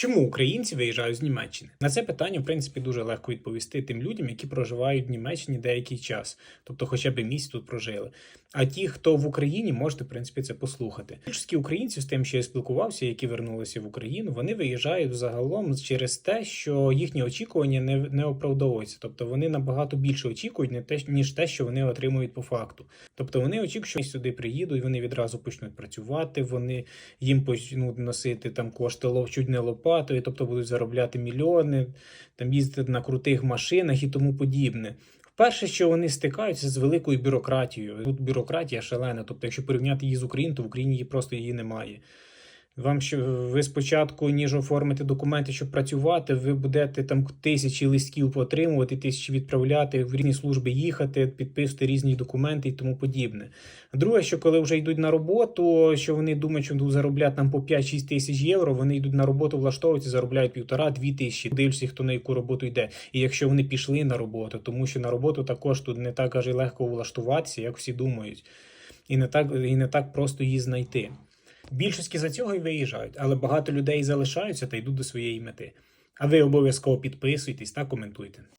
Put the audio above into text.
Чому українці виїжджають з Німеччини? На це питання, в принципі, дуже легко відповісти тим людям, які проживають в Німеччині деякий час, тобто хоча б місяць тут прожили. А ті, хто в Україні, можете в принципі це послухати. Більшість українців з тим, що я спілкувався, які вернулися в Україну, вони виїжджають загалом через те, що їхні очікування не, не оправдовуються. Тобто вони набагато більше очікують, не те, ніж те, що вони отримують по факту. Тобто вони очікують, що сюди приїдуть, вони відразу почнуть працювати, вони їм почнуть носити там кошти лов, чуть не лопатою, тобто будуть заробляти мільйони, там їздити на крутих машинах і тому подібне. Перше, що вони стикаються з великою бюрократією. Тут бюрократія шалена. Тобто, якщо порівняти її з Україною, то в Україні її просто її немає. Вам що ви спочатку, ніж оформити документи, щоб працювати, ви будете там тисячі листків отримувати, тисячі відправляти в різні служби їхати, підписувати різні документи і тому подібне. Друге, що коли вже йдуть на роботу, що вони думають, що будуть заробляти там по 5-6 тисяч євро, вони йдуть на роботу, влаштовуються, заробляють півтора-дві тисячі. Дивлюся, хто на яку роботу йде. І якщо вони пішли на роботу, тому що на роботу також тут не так аж і легко влаштуватися, як всі думають, і не так, і не так просто її знайти. Більшості за цього і виїжджають, але багато людей залишаються та йдуть до своєї мети. А ви обов'язково підписуйтесь та коментуйте.